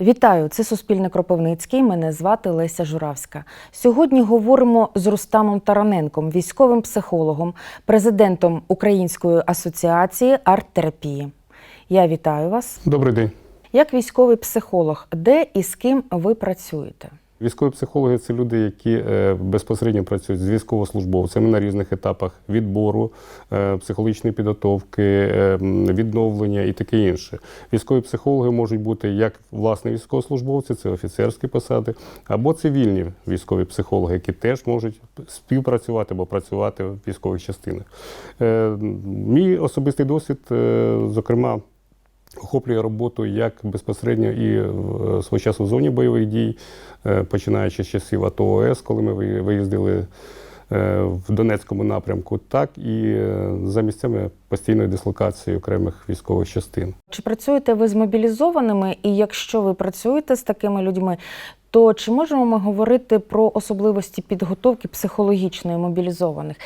Вітаю, це Суспільне Кропивницький. Мене звати Леся Журавська. Сьогодні говоримо з Рустамом Тараненком, військовим психологом, президентом Української асоціації арт-терапії. Я вітаю вас. Добрий день. Як військовий психолог, де і з ким ви працюєте? Військові психологи це люди, які е, безпосередньо працюють з військовослужбовцями на різних етапах відбору, е, психологічної підготовки, е, відновлення і таке інше. Військові психологи можуть бути як власне військовослужбовці, це офіцерські посади, або цивільні військові психологи, які теж можуть співпрацювати або працювати в військових частинах. Мій особистий досвід, зокрема. Охоплює роботу як безпосередньо і в свого часу в зоні бойових дій, е, починаючи з часів АТО ОС, коли ми ви- виїздили е, в Донецькому напрямку, так і е, за місцями постійної дислокації окремих військових частин. Чи працюєте ви з мобілізованими? І якщо ви працюєте з такими людьми, то чи можемо ми говорити про особливості підготовки психологічної мобілізованих?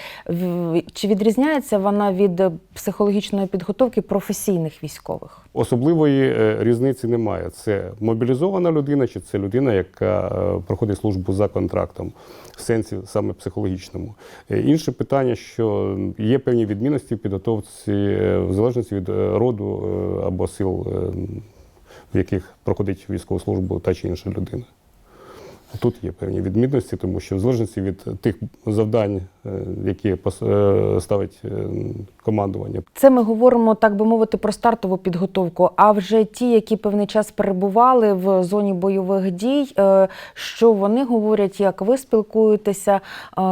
Чи відрізняється вона від психологічної підготовки професійних військових? Особливої е, різниці немає. Це мобілізована людина, чи це людина, яка е, проходить службу за контрактом в сенсі саме психологічному. Е, Інше питання, що є певні відмінності в підготовці в залежності від роду або сил, в яких проходить військову службу та чи інша людина. Тут є певні відмінності, тому що в залежності від тих завдань, е, які е, ставить е, командування, Це ми говоримо, так би мовити, про стартову підготовку. А вже ті, які певний час перебували в зоні бойових дій, що вони говорять, як ви спілкуєтеся,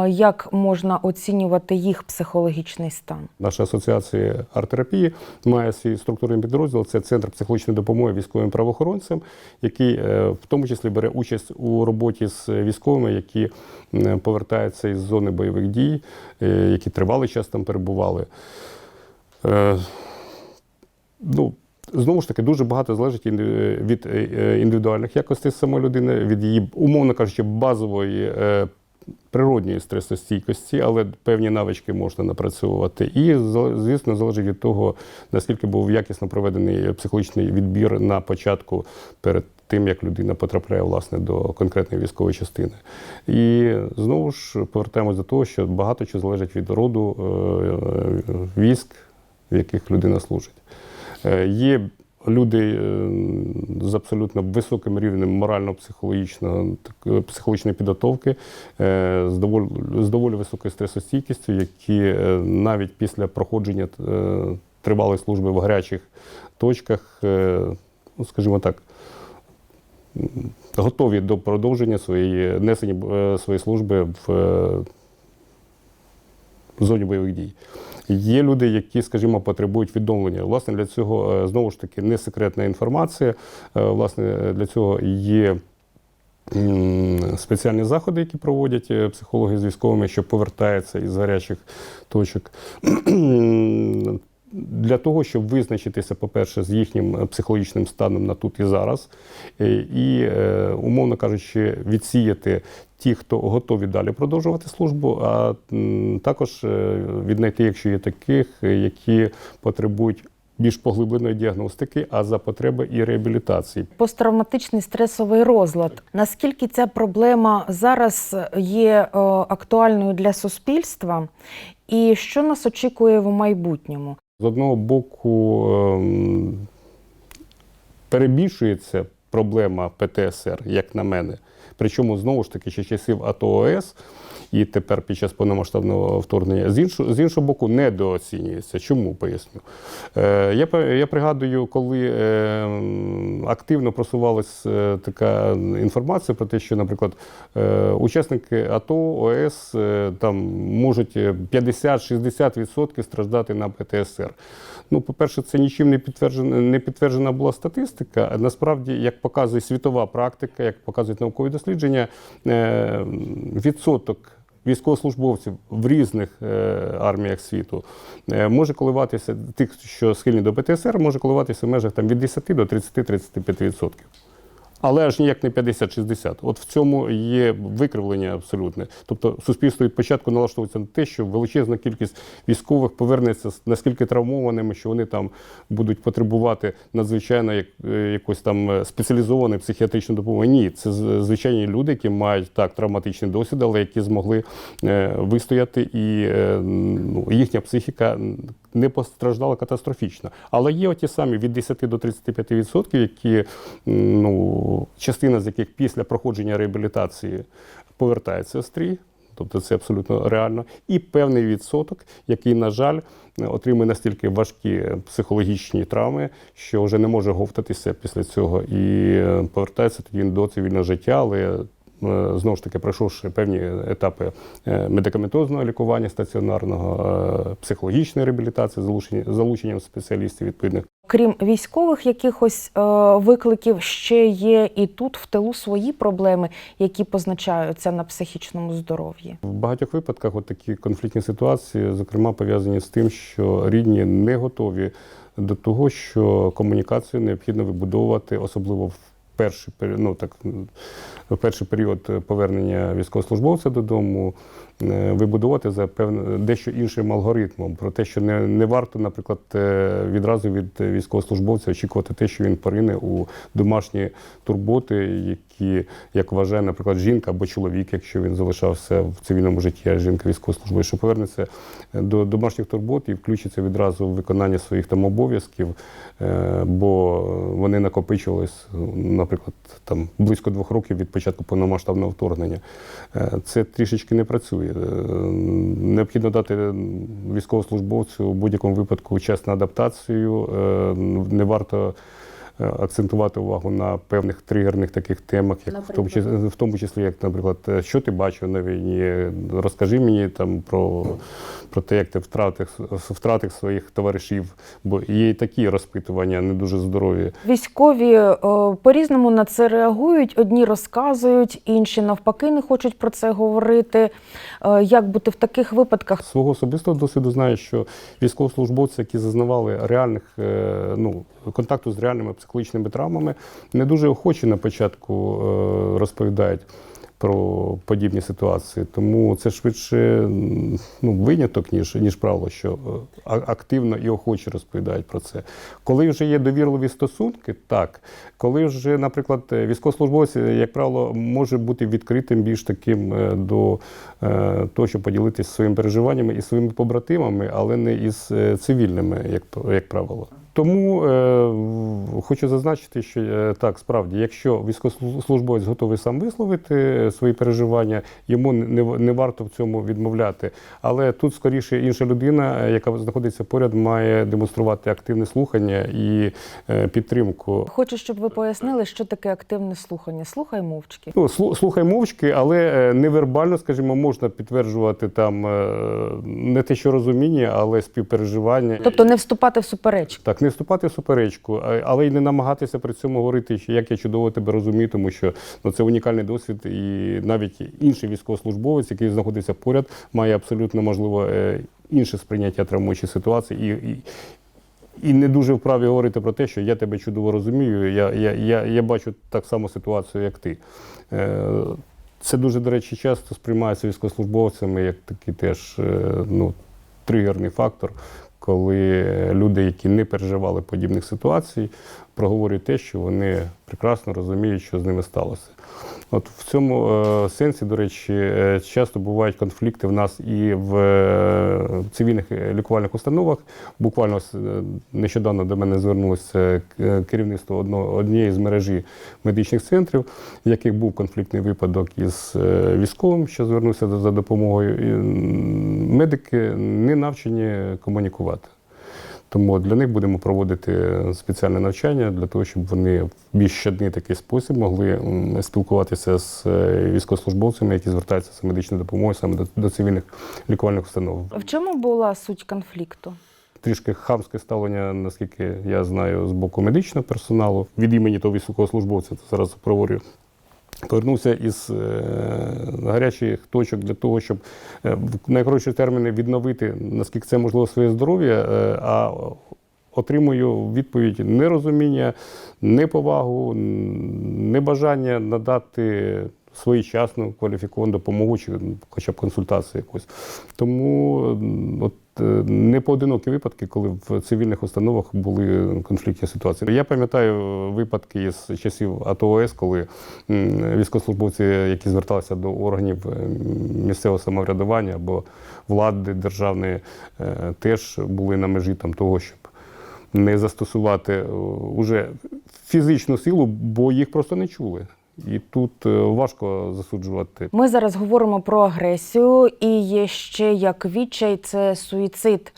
як можна оцінювати їх психологічний стан? Наша асоціація арт-терапії має свій структурний підрозділ. Це центр психологічної допомоги військовим правоохоронцям, який в тому числі бере участь у роботі з військовими, які повертаються із зони бойових дій, е, які тривалий час там перебували. Е, Ну, Знову ж таки, дуже багато залежить від е, індивідуальних якостей самої людини, від її, умовно кажучи, базової е, природньої стресостійкості, але певні навички можна напрацьовувати. І, звісно, залежить від того, наскільки був якісно проведений психологічний відбір на початку перед тим, як людина потрапляє власне до конкретної військової частини. І знову ж повертаємось до того, що багато чого залежить від роду е, військ, в яких людина служить. Е, Є люди е, з абсолютно високим рівнем морально-психологічного е, психологічної підготовки, з доволі, з доволі високою стресостійкістю, які навіть після проходження тривалої служби в гарячих точках, ну, скажімо так, готові до продовження своєї несення е, своєї служби в е, зоні бойових дій. Є люди, які, скажімо, потребують відновлення. Власне, для цього е, знову ж таки не секретна інформація. Власне, для цього є. Спеціальні заходи, які проводять психологи з військовими, що повертаються із гарячих точок, для того, щоб визначитися, по-перше, з їхнім е, психологічним станом на тут і зараз, е, і, е, умовно кажучи, відсіяти ті, хто готові далі продовжувати службу, а також віднайти, якщо є таких, які потребують більш поглибленої діагностики, а за потреби і реабілітації. Посттравматичний стресовий розлад. Наскільки ця проблема зараз є актуальною для суспільства, і що нас очікує в майбутньому? З одного боку, ем, перебільшується проблема ПТСР, як на мене. Причому знову ж таки ще часів АТО ОС і тепер під час повномасштабного вторгнення. З іншого, з іншого боку, недооцінюється. Чому поясню? Е, я, я пригадую, коли е, активно просувалася е, така інформація про те, що, наприклад, е, учасники АТО ОС е, там можуть 50-60% страждати на ПТСР. Ну, по-перше, це нічим не підтверджена, не підтверджена була статистика. Насправді, як показує світова практика, як показують наукові дослідження, е, відсоток військовослужбовців в різних е, арміях світу е, може коливатися, тих, що схильні до ПТСР, може коливатися в межах там, від 10 до 30-35%. Але аж ніяк не 50-60. От в цьому є викривлення абсолютне. Тобто суспільство від початку налаштовується на те, що величезна кількість військових повернеться наскільки травмованими, що вони там будуть потребувати надзвичайно як, е, якось там е, спеціалізованої психіатричної допомоги. Ні, це звичайні люди, які мають так травматичний досвід, але які змогли е, вистояти, і ну, їхня психіка не постраждала катастрофічно. Але є оті самі від 10 до 35%, які м, частина з яких після проходження реабілітації повертається в стрій. Тобто це абсолютно реально, і певний відсоток, який, на жаль, отримує настільки важкі психологічні травми, що вже не може говтатися після цього і е, повертається тоді до цивільного життя, але е, знову ж таки пройшовши певні етапи е, медикаментозного лікування стаціонарного, психологічної реабілітації, залучення- залученням спеціалістів відповідних. Крім військових якихось е, викликів, ще є і тут в тилу свої проблеми, які позначаються на психічному здоров'ї. В багатьох випадках от такі конфліктні ситуації, зокрема, пов'язані з тим, що рідні не готові до того, що комунікацію необхідно вибудовувати, особливо в перший ну, так, перший період повернення військовослужбовця додому, е, вибудувати за певне дещо іншим алгоритмом. Про те, що не, не варто, наприклад, е, відразу від військовослужбовця очікувати те, що він порине у домашні турботи, які, як вважає, наприклад, жінка або чоловік, якщо він залишався в цивільному житті, а жінка військовослужбовець, що повернеться до домашніх турбот і включиться відразу в виконання своїх там обов'язків, е, бо вони накопичувались, наприклад, там близько двох років від початку повномасштабного вторгнення. Е, Це трішечки не працює. Е, Необхідно дати військовослужбовцю в будь-якому випадку час на адаптацію. Е, Не варто е, акцентувати увагу на певних тригерних таких темах, як в тому, числі, в тому числі, як, наприклад, е, що ти бачив на війні, розкажи мені там про, про те, як ти втратив, втратив своїх товаришів, бо є і такі розпитування не дуже здорові. Військові е, по-різному на це реагують. Одні розказують, інші навпаки не хочуть про це говорити. Е, Як бути в таких випадках? Свого особистого досвіду знаю, що військовослужбовці, які зазнавали реальних е, ну, контакту з реальними психологічними травмами, не дуже охоче на початку е, розповідають про подібні ситуації. Тому це швидше ну, виняток, ніж, ніж правило, що е, активно і охоче розповідають про це. Коли вже є довірливі стосунки, так. Коли вже, наприклад, військовослужбовець, як правило, може бути відкритим більш таким е, до того, щоб поділитися своїми переживаннями і своїми побратимами, але не із цивільними, як, як правило. Тому е, хочу зазначити, що е, так, справді, якщо військовослужбовець готовий сам висловити е, свої переживання, йому не, не варто в цьому відмовляти. Але тут скоріше інша людина, е, яка знаходиться поряд, має демонструвати активне слухання і е, підтримку. Хочу, щоб ви пояснили, що таке активне слухання. Слухай мовчки. Ну, слухай мовчки, але е, невербально, скажімо, можна підтверджувати там не те, що розуміння, але співпереживання. Тобто не вступати в суперечку. Так, не вступати в суперечку, але й не намагатися при цьому говорити, що як я чудово тебе розумію, тому що ну, це унікальний досвід, і навіть інший військовослужбовець, який знаходиться поряд, має абсолютно можливо е, інше сприйняття травмуючої ситуації і. і і не дуже вправі говорити про те, що я тебе чудово розумію, я, я, я, я бачу так само ситуацію, як ти. Е, Це дуже, до речі, часто сприймається військовослужбовцями як такий теж е, ну, тригерний фактор, коли люди, які не переживали подібних ситуацій, проговорюють те, що вони прекрасно розуміють, що з ними сталося. От в цьому е, сенсі, до речі, е, часто бувають конфлікти в нас і в е, цивільних лікувальних установах. Буквально нещодавно до мене звернулося керівництво однієї з мережі медичних центрів, в яких був конфліктний випадок із військовим, що звернувся за допомогою. Медики не навчені комунікувати. Тому для них будемо проводити спеціальне навчання для того, щоб вони в більш щодний такий спосіб могли спілкуватися з е, військовослужбовцями, які звертаються за медичною допомогою саме до, до цивільних лікувальних установ. В чому була суть конфлікту? Трішки хамське ставлення, наскільки я знаю, з боку медичного персоналу від імені того військовослужбовця це зараз проговорюю. Повернувся із е, гарячих точок для того, щоб е, в найкоротші терміни відновити, наскільки це можливо, своє здоров'я. е, а отримую відповідь нерозуміння, неповагу, небажання надати своєчасну кваліфіковану допомогу чи хоча б консультацію якусь. Тому от не поодинокі випадки, коли в цивільних установах були конфліктні ситуації. Я пам'ятаю випадки з часів АТО ОС, коли військовослужбовці, які зверталися до органів е, місцевого самоврядування або влади державної, е, теж були на межі там того, щоб не застосувати е, уже фізичну силу, бо їх просто не чули. І тут е, важко засуджувати. Ми зараз говоримо про агресію, і є ще як відчай це суїцид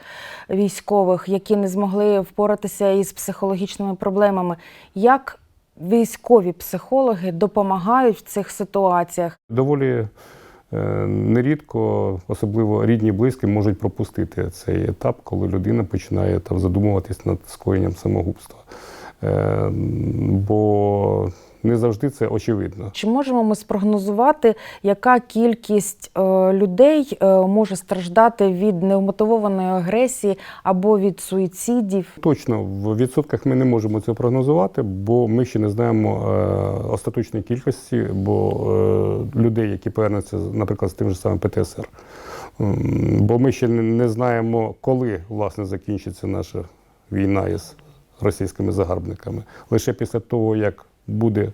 військових, які не змогли впоратися із психологічними проблемами. Як військові психологи допомагають в цих ситуаціях? Доволі е, нерідко, особливо рідні близькі, можуть пропустити цей етап, коли людина починає там задумуватись над скоєнням самогубства. Е, Бо не завжди це очевидно. Чи можемо ми спрогнозувати, яка кількість е, людей е, може страждати від неумотивованої агресії або від суїцидів? Точно в відсотках ми не можемо це прогнозувати, бо ми ще не знаємо е, остаточної кількості, бо людей, які повернуться, наприклад, з тим же самим ПТСР. Бо ми ще не знаємо, коли власне закінчиться наша війна із російськими загарбниками. Лише після того, як буде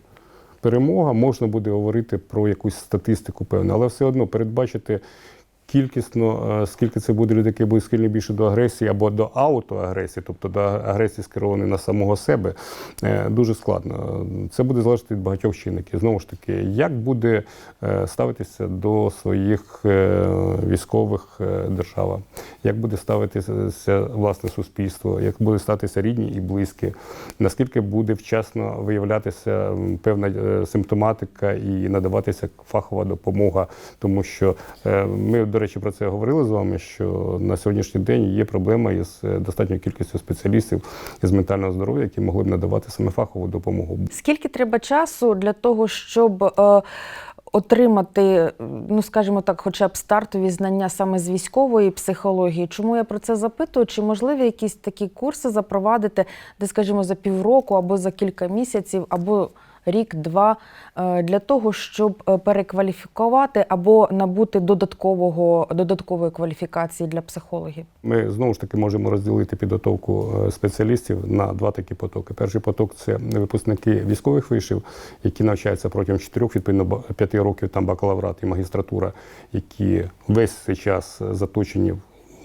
перемога, можна буде говорити про якусь статистику певну, але все одно передбачити. Кількісно, е, скільки це буде людей, які будуть схильні більше до агресії або до аутоагресії, тобто до агресії скерованої на самого себе, е, дуже складно. Це буде залежати від багатьох чинників. Знову ж таки, як буде е, ставитися до своїх військових держава, як буде ставитися власне суспільство, як буде ставитися рідні і близькі, наскільки буде вчасно виявлятися певна симптоматика і надаватися фахова допомога, тому що ми, до речі, про це говорили з вами, що на сьогоднішній день є проблема із е, достатньою кількістю спеціалістів із ментального здоров'я, які могли б надавати саме фахову допомогу. Скільки треба часу для того, щоб е, отримати, ну скажімо так, хоча б стартові знання саме з військової психології? Чому я про це запитую? Чи можливі якісь такі курси запровадити, де, скажімо, за півроку або за кілька місяців, або рік-два е, для того, щоб е, перекваліфікувати або набути додаткового додаткової кваліфікації для психологів? Ми знову ж таки можемо розділити підготовку е, спеціалістів на два такі потоки. Перший поток це випускники військових вишів, які навчаються протягом 4, відповідно 5 років там бакалаврат і магістратура, які весь цей час заточені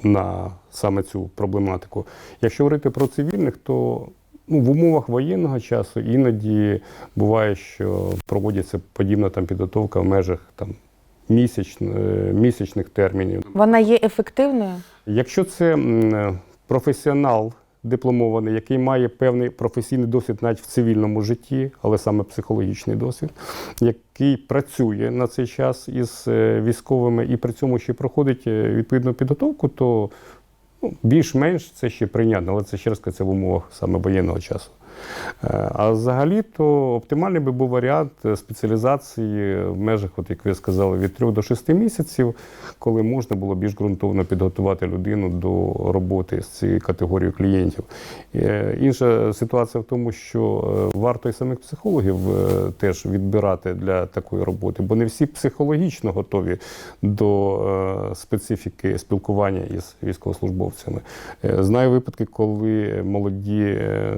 на саме цю проблематику. Якщо говорити про цивільних, то ну, в умовах воєнного часу іноді буває, що проводиться подібна там підготовка в межах там місяч, е, місячних термінів. Вона є ефективною? Якщо це е, професіонал дипломований, який має певний професійний досвід навіть в цивільному житті, але саме психологічний досвід, який працює на цей час із е, військовими і при цьому ще проходить відповідну підготовку, то більш-менш це ще прийнятно, але це ще раз це в умовах саме воєнного часу. Е, А взагалі, то оптимальний би був варіант е, спеціалізації в межах, от як ви сказали, від 3 до 6 місяців, коли можна було більш ґрунтовно підготувати людину до роботи з цією категорією клієнтів. Е, Інша ситуація в тому, що варто і самих психологів теж відбирати для такої роботи, бо не всі психологічно готові до специфіки спілкування із військовослужбовцями. Знаю випадки, коли молоді е,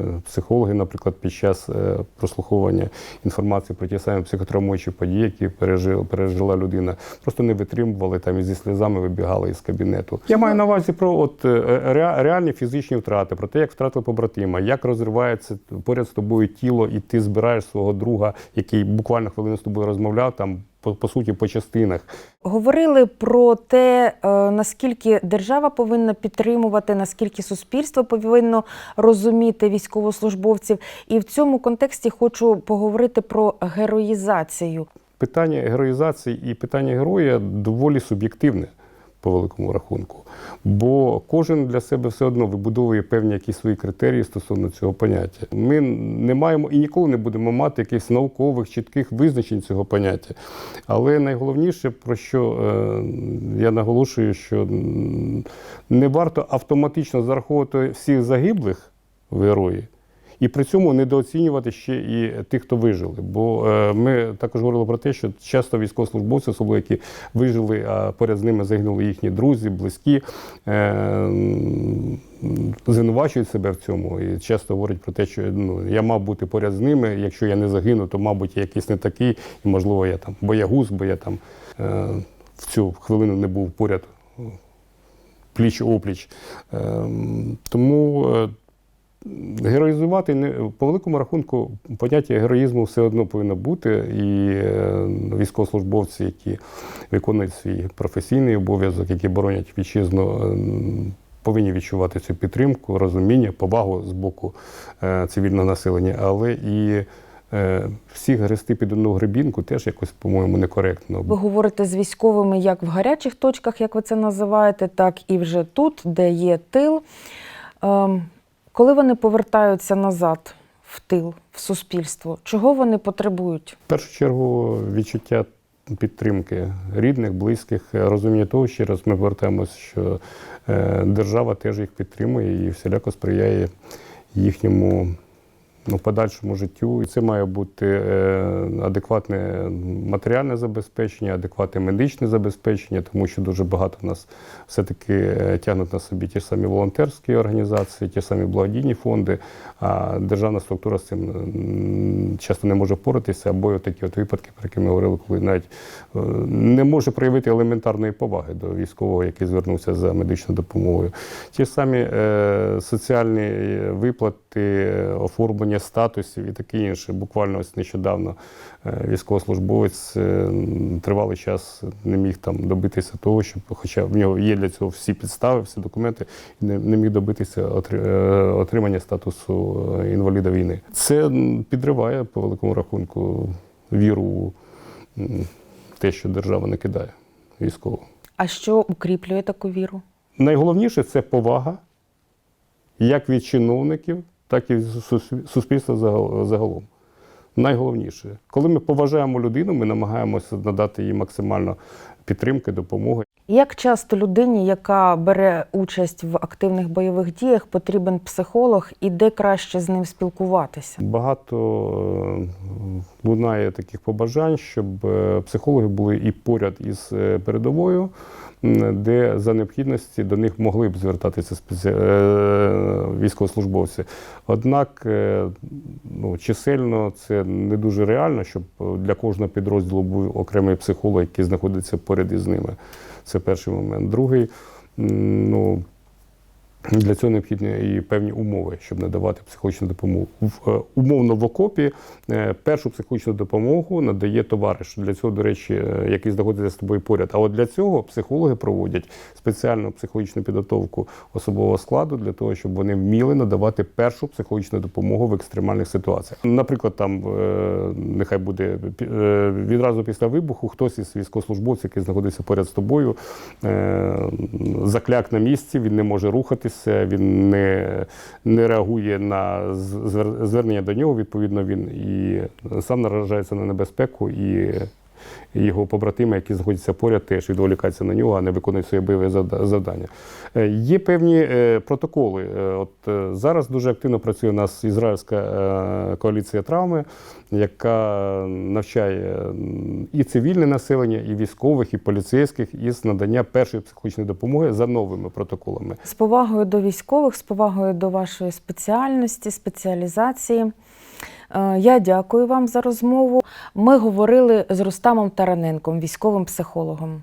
психологи, наприклад, під час е, прослуховування інформації про ті самі психотравмуючі події, які пережила, пережила людина, просто не витримували там і зі сльозами вибігали із кабінету. Я маю на увазі про от е, реальні фізичні втрати, про те, як втратили побратима, як розривається поряд з тобою тіло, і ти збираєш свого друга, який буквально хвилину з тобою розмовляв, там по, по суті по частинах. Говорили про те, е, наскільки держава повинна підтримувати, наскільки суспільство повинно розуміти військовослужбовців. І в цьому контексті хочу поговорити про героїзацію. Питання героїзації і питання героя доволі суб'єктивне по великому рахунку. Бо кожен для себе все одно вибудовує певні якісь свої критерії стосовно цього поняття. Ми не маємо і ніколи не будемо мати якихось наукових чітких визначень цього поняття. Але найголовніше, про що е, я наголошую, що не варто автоматично зараховувати всіх загиблих в герої. І при цьому недооцінювати ще і тих, хто вижили. Бо е, ми також говорили про те, що часто військовослужбовці, особливо які вижили, а поряд з ними загинули їхні друзі, близькі, е, звинувачують себе в цьому і часто говорять про те, що ну, я мав бути поряд з ними. Якщо я не загину, то, мабуть, я якийсь не такий, і, можливо, я там боягуз, бо я там е, в цю хвилину не був поряд пліч опліч. Ем, Тому е, героїзувати не по великому рахунку поняття героїзму все одно повинно бути, і е, військовослужбовці, які виконують свій професійний обов'язок, які боронять вітчизну. ем, Повинні відчувати цю підтримку, розуміння, повагу з боку е, цивільного населення, але і е, всіх грести під одну гребінку теж якось, по-моєму, некоректно. Ви говорите з військовими як в гарячих точках, як ви це називаєте, так і вже тут, де є тил. Коли вони повертаються назад в тил, в суспільство, чого вони потребують? В першу чергу відчуття підтримки рідних, близьких, розуміння того, ще раз ми повертаємося, що е, держава теж їх підтримує і всіляко сприяє їхньому ну, подальшому життю. І це має бути е, адекватне матеріальне забезпечення, адекватне медичне забезпечення, тому що дуже багато в нас все-таки е, тягнуть на собі ті самі волонтерські організації, ті самі благодійні фонди, а державна структура з цим часто не може впоратися, або такі от випадки, про які ми говорили, коли навіть е, не може проявити елементарної поваги до військового, який звернувся за медичною допомогою. Ті самі соціальні виплати, е, оформлення статусів і таке інше. Буквально ось нещодавно е, військовослужбовець е, тривалий час не міг там добитися того, щоб, хоча в нього є для цього всі підстави, всі документи, і не, не міг добитися е, отримання статусу інваліда війни. Це підриває по великому рахунку віру у те, що держава не кидає військового. А що укріплює таку віру? Найголовніше це повага як від чиновників, так і суспільства загалом. Найголовніше, коли ми поважаємо людину, ми намагаємося надати їй максимально підтримки, допомоги. Як часто людині, яка бере участь в активних бойових діях, потрібен психолог і де краще з ним спілкуватися? Багато е, лунає таких побажань, щоб е, психологи були і поряд із е, передовою, де за необхідності до них могли б звертатися спеці... військовослужбовці. Однак ну, чисельно це не дуже реально, щоб для кожного підрозділу був окремий психолог, який знаходиться поряд із ними. Це перший момент. Другий, ну, для цього необхідні і певні умови, щоб надавати психологічну допомогу. В, е, умовно в окопі е, першу психологічну допомогу надає товариш. Для цього, до речі, е, який знаходиться з тобою поряд. А от для цього психологи проводять спеціальну психологічну підготовку особового складу для того, щоб вони вміли надавати першу психологічну допомогу в екстремальних ситуаціях. Наприклад, там нехай буде відразу після вибуху хтось із військовослужбовців, який знаходиться поряд з тобою, закляк на місці, він не може рухатися, він не, не реагує на звернення до нього. Відповідно, він і сам наражається на небезпеку, і його побратими, які знаходяться поряд, теж відволікаються на нього, а не виконують своє бойове завда- завдання. Е, Є певні е, протоколи. Е, От зараз дуже активно працює у нас ізраїльська коаліція травми, яка навчає і цивільне населення, і військових, і поліцейських із надання першої психологічної допомоги за новими протоколами. З повагою до військових, з повагою до вашої спеціальності, спеціалізації. Е, Я дякую вам за розмову. Ми говорили з Рустамом Тараненком, військовим психологом.